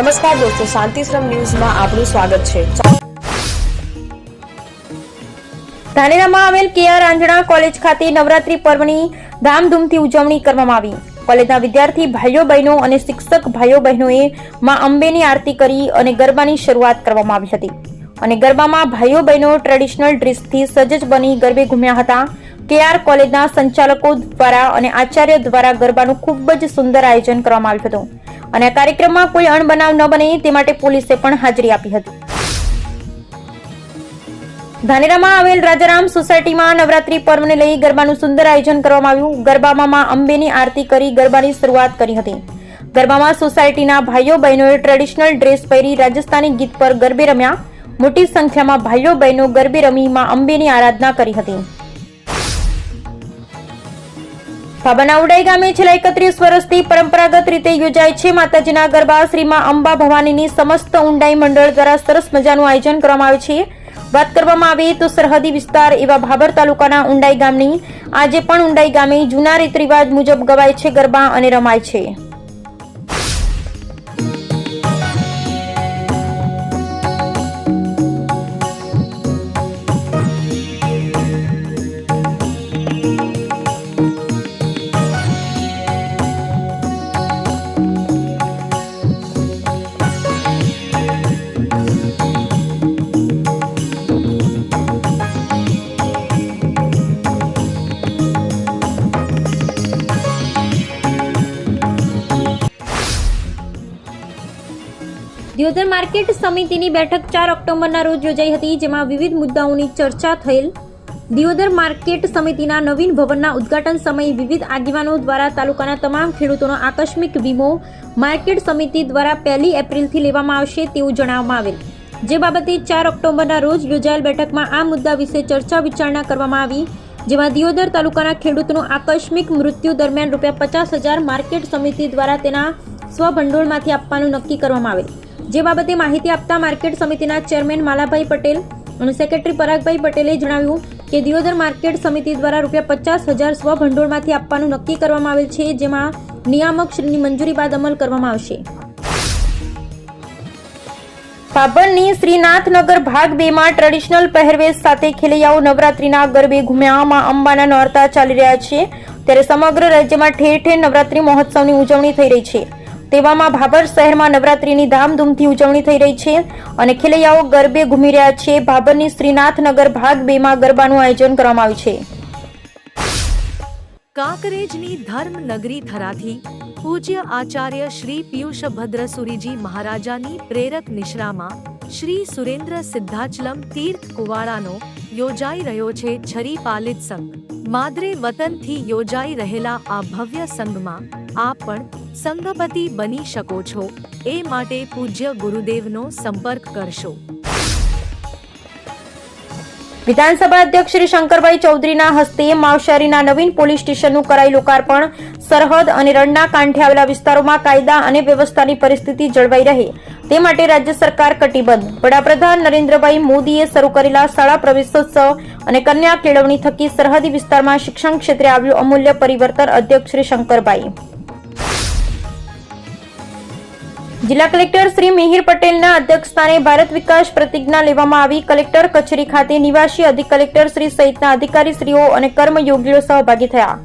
નમસ્કાર દોસ્તો, શાંતિશ્રમ ન્યૂઝમાં આપનું સ્વાગત છે. ધાનેરામાં આવેલ કેઆર આંજણા કોલેજ ખાતે નવરાત્રી પર્વની ધામધૂમથી ઉજવણી કરવામાં આવી. કોલેજના વિદ્યાર્થી ભાઈઓ બહેનો અને શિક્ષક ભાઈઓ બહેનોએ માં અંબેની આરતી કરી અને ગરબાની શરૂઆત કરવામાં આવી હતી. અને ગરબામાં ભાઈઓ બહેનો ટ્રેડિશનલ ડ્રેસથી સજજ બની ગરબે ઘૂમ્યા હતા. કેઆર કોલેજના સંચાલકો દ્વારા અને આચાર્ય દ્વારા ગરબાનું ખૂબ જ સુંદર આયોજન કરવામાં આવ્યું હતું. અને કાર્યક્રમમાં કોઈ અણબનાવ ન બને, તે માટે પોલીસે પણ હાજરી આપી હતી. ધાનેરામાં આવેલ રાજારામ સોસાયટીમાં નવરાત્રી પર્વને લઈ ગરબાનું સુંદર આયોજન કરવામાં આવ્યું. ગરબામાં માં અંબેની આરતી કરી ગરબાની શરૂઆત કરી હતી. ગરબામાં સોસાયટીના ભાઈઓ બહેનોએ ટ્રેડિશનલ ડ્રેસ પહેરી રાજસ્થાની ગીત પર ગરબે રમ્યા. મોટી સંખ્યામાં ભાઈઓ બહેનો ગરબે રમી માં અંબેની આરાધના કરી હતી. પાબાના ઉડાઈ ગામે છેલ્લા એકત્રીસ વર્ષથી પરંપરાગત રીતે યોજાય છે માતાજીના ગરબા. શ્રીમાં અંબા ભવાનીની સમસ્ત ઊંડાઈ મંડળ દ્વારા સરસ મજાનું આયોજન કરવામાં આવે છે. વાત કરવામાં આવે તો સરહદી વિસ્તાર એવા ભાભર તાલુકાના ઊંડાઈ ગામની. આજે પણ ઊંડાઈ ગામે જૂના રીત રિવાજ મુજબ ગવાય છે ગરબા અને રમાય છે. દિયોદર માર્કેટ સમિતિની બેઠક ચાર ઓક્ટોબરના રોજ યોજાઈ હતી, જેમાં વિવિધ મુદ્દાઓની ચર્ચા થયેલ. દિયોદર માર્કેટ સમિતિના નવીન ભવનના ઉદ્ઘાટન સમયે વિવિધ આગેવાનો દ્વારા તાલુકાના તમામ ખેડૂતોનો આકસ્મિક વીમો માર્કેટ સમિતિ દ્વારા પહેલી એપ્રિલથી લેવામાં આવશે તેવું જણાવવામાં આવેલ. જે બાબતે ચાર ઓક્ટોબરના રોજ યોજાયેલ બેઠકમાં આ મુદ્દા વિશે ચર્ચા વિચારણા કરવામાં આવી, જેમાં દિયોદર તાલુકાના ખેડૂતનું આકસ્મિક મૃત્યુ દરમિયાન રૂપિયા પચાસ હજાર માર્કેટ સમિતિ દ્વારા તેના સ્વભંડોળમાંથી આપવાનું નક્કી કરવામાં આવેલ. જે બાબતે માહિતી આપતા માર્કેટ સમિતિના ચેરમેન માલાભાઈ પટેલ અને સેક્રેટરી પરાગભાઈ પટેલે જણાવ્યું કે દિયોદર માર્કેટ સમિતિ દ્વારા રૂપિયા પચાસ હજાર સ્વભંડોળમાંથી આપવાનું નક્કી કરવામાં આવેલ છે, જેમાં નિયામક શ્રીની મંજૂરી બાદ અમલ કરવામાં આવશે. પાબનની શ્રીનાથનગર ભાગ બેમાં ટ્રેડિશનલ પહેરવેશ સાથે ખેલૈયાઓ નવરાત્રીના ગરબે ઘૂમ્યામાં અંબાના નોરતા ચાલી રહ્યા છે. ત્યારે સમગ્ર રાજ્યમાં ઠેર ઠેર નવરાત્રી મહોત્સવની ઉજવણી થઈ રહી છે. તેવામાં ભાભર શહેરમાં નવરાત્રીની ધામધૂમથી ઉજવણી થઈ રહી છે અને ખેલૈયાઓ ગરબે ઘૂમી રહ્યા છે. ભાભરની શ્રીનાથનગર ભાગ બેમાં ગરબાનું આયોજન કરવામાં આવ્યું છે. કાંકરેજની ધર્મનગરી ધરાથી પૂજ્ય આચાર્ય શ્રી પિયુષ ભદ્રસુરીજી મહારાજાની પ્રેરક નિશ્રામાં શ્રી સુરેન્દ્ર સિદ્ધાચલમ તીર્થ કુવાડાનો યોજાઈ રહ્યો છે છરી પાલિત સંઘ. માદરે વતનથી યોજાઈ રહેલા આ ભવ્ય સંઘમાં આપ પણ સંઘપતિ બની શકો છો. એ માટે પૂજ્ય ગુરુદેવનો સંપર્ક કરશો. વિધાનસભા અધ્યક્ષ શ્રી શંકરભાઈ ચૌધરીના હસ્તે માવશારીના નવીન પોલીસ સ્ટેશનનું કરાઈ લોકાર્પણ સરહદ અને રણના કાંઠે આવેલા વિસ્તારોમાં કાયદા અને વ્યવસ્થાની પરિસ્થિતિ જળવાઈ રહે તે માટે રાજ્ય સરકાર કટિબદ્ધ. વડાપ્રધાન નરેન્દ્રભાઈ મોદીએ શરૂ કરેલા શાળા પ્રવેશોત્સવ અને કન્યા કેળવણી થકી સરહદી વિસ્તારમાં શિક્ષણ ક્ષેત્રે આવ્યું અમૂલ્ય પરિવર્તન અધ્યક્ષ શ્રી શંકરભાઈ. જિલ્લા કલેક્ટર શ્રી મિહિર પટેલના અધ્યક્ષસ્થાને ભારત વિકાસ પ્રતિજ્ઞા લેવામાં આવી. કલેક્ટર કચેરી ખાતે નિવાસી અધિક કલેક્ટર શ્રી સહિતના અધિકારીશ્રીઓ અને કર્મયોગીઓ સહભાગી થયા.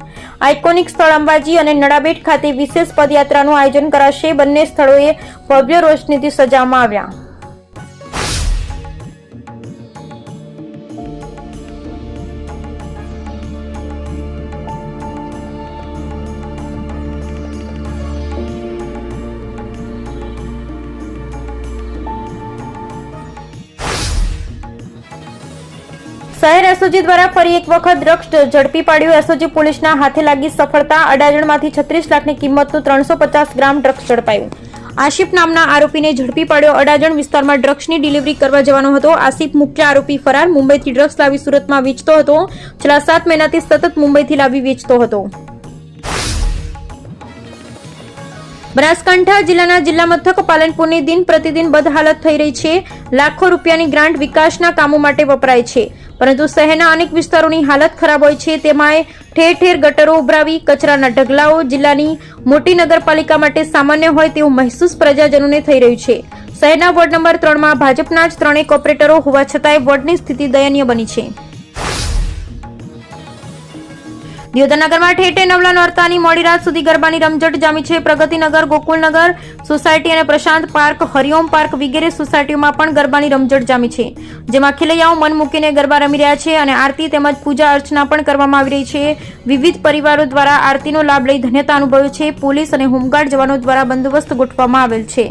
આઇકોનિક સ્થળ અંબાજી અને નડાબેટ ખાતે વિશેષ પદયાત્રાનું આયોજન કરાશે. બંને સ્થળોએ ભવ્ય રોશનીથી સજાવવામાં આવ્યા. શહેર એસઓજી દ્વારા ફરી એક વખત ડ્રગ્સ ઝડપી પાડ્યું. એસઓજી પોલીસના હાથે લાગી સફળતા અડાજણમાંથી છત્રીસ લાખની કિંમતનું ત્રણસો પચાસ ગ્રામ ડ્રગ્સ ઝડપાયું. આશિફ નામના આરોપીને ઝડપી પાડ્યો. અડાજણ વિસ્તારમાં ડ્રગ્સની ડિલિવરી કરવા જવાનો હતો. આસિફ મુખ્ય આરોપી ફરાર. મુંબઈથી ડ્રગ્સ લાવી સુરતમાં વેચતો હતો. છેલ્લા સાત મહિનાથી સતત મુંબઈથી લાવી વેચતો હતો. બનાસકાંઠા જિલ્લાના જિલ્લા મથક પાલનપુરની દિન પ્રતિદિન બદહાલત થઈ રહી છે. લાખો રૂપિયાની ગ્રાન્ટ વિકાસના કામો માટે વપરાય છે. પરંતુ શહેરના અનેક વિસ્તારોની હાલત ખરાબ હોય છે. તેમાં ઠેર ઠેર ગટરો ઉભરાવી કચરાના ઢગલાઓ જિલ્લાની મોટી નગરપાલિકા માટે સામાન્ય હોય તેવું મહેસૂસ પ્રજાજનોને થઈ રહ્યું છે. શહેરના વોર્ડ નંબર ત્રણમાં ભાજપના જ ત્રણેય કોપરેટરો હોવા છતાંય વોર્ડની સ્થિતિ દયનીય બની છે. દિયોદરનગરમાં ઠેઠે નવલા નોરતાની મોડી રાત સુધી ગરબાની રમઝટ જામી છે. પ્રગતિનગર ગોકુલનગર સોસાયટી અને પ્રશાંત પાર્ક, હરિઓમ પાર્ક વગેરે સોસાયટીઓમાં પણ ગરબાની રમઝટ જામી છે. જેમાં ખેલૈયાઓ મન મૂકીને ગરબા રમી રહ્યા છે અને આરતી તેમજ પૂજા અર્ચના પણ કરવામાં આવી રહી છે. વિવિધ પરિવારો દ્વારા આરતીનો લાભ લઈ ધન્યતા અનુભવ્યો છે. પોલીસ અને હોમગાર્ડ જવાનો દ્વારા બંદોબસ્ત ગોઠવવામાં આવેલ છે.